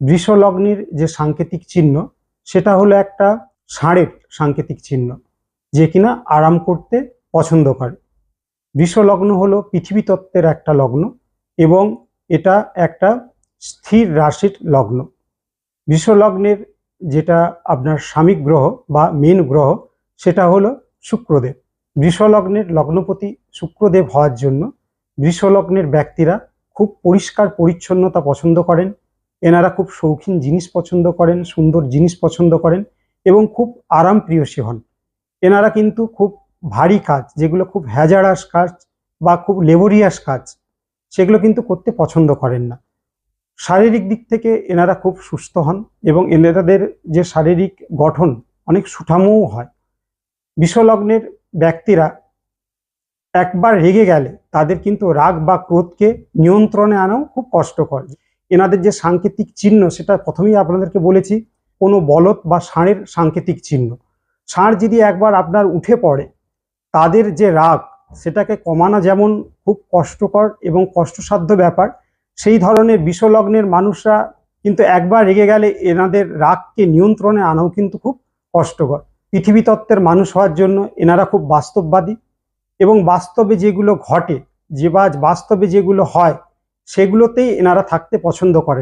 বৃষলগ্নের যে সাংকেতিক চিহ্ন, সেটা হলো একটা ষাঁড়ের সাংকেতিক চিহ্ন, যে কিনা আরাম করতে পছন্দ করে। বৃষলগ্ন হলো পৃথিবী তত্ত্বের একটা লগ্ন এবং এটা একটা স্থির রাশির লগ্ন। বৃষলগ্নের যেটা আপনার স্বামিক গ্রহ বা মেন গ্রহ, সেটা হলো শুক্রদেব। বৃষলগ্নের লগ্নপতি শুক্রদেব হওয়ার জন্য বৃষলগ্নের ব্যক্তিরা খুব পরিষ্কার পরিচ্ছন্নতা পছন্দ করেন এনারা খুব শৌখিন জিনিস পছন্দ করেন, সুন্দর জিনিস পছন্দ করেন এবং খুব আরাম প্রিয়সী হন। এনারা কিন্তু খুব ভারী কাজ, যেগুলো খুব হ্যাজারাস কাজ বা খুব লেবরিয়াস কাজ, সেগুলো কিন্তু করতে পছন্দ করেন না। শারীরিক দিক থেকে এনারা খুব সুস্থ হন এবং এনাদের যে শারীরিক গঠন অনেক সুঠামও হয়। বিশ্বলগ্নের ব্যক্তিরা একবার রেগে গেলে তাদের কিন্তু রাগ বা ক্রোধকে নিয়ন্ত্রণে আনাও খুব কষ্টকর। এনাদের যে সাংকেতিক চিহ্ন, সেটা প্রথমেই আপনাদেরকে বলেছি, কোনো বলদ বা ষাঁড়ের সাংকেতিক চিহ্ন। ষাঁড় যদি একবার আপনার উঠে পড়ে, তাদের যে রাগ, সেটাকে কমানো যেমন খুব কষ্টকর এবং কষ্টসাধ্য ব্যাপার, সেই ধরনের বিষলগ্নের মানুষরা কিন্তু একবার রেগে গেলে এনাদের রাগকে নিয়ন্ত্রণে আনাও কিন্তু খুব কষ্টকর। পৃথিবী তত্ত্বের মানুষ হওয়ার জন্য এনারা খুব বাস্তববাদী এবং বাস্তবে যেগুলো ঘটে, যে বাস্তবে যেগুলো হয় সেগুলোতেই এনারা থাকতে পছন্দ করেন।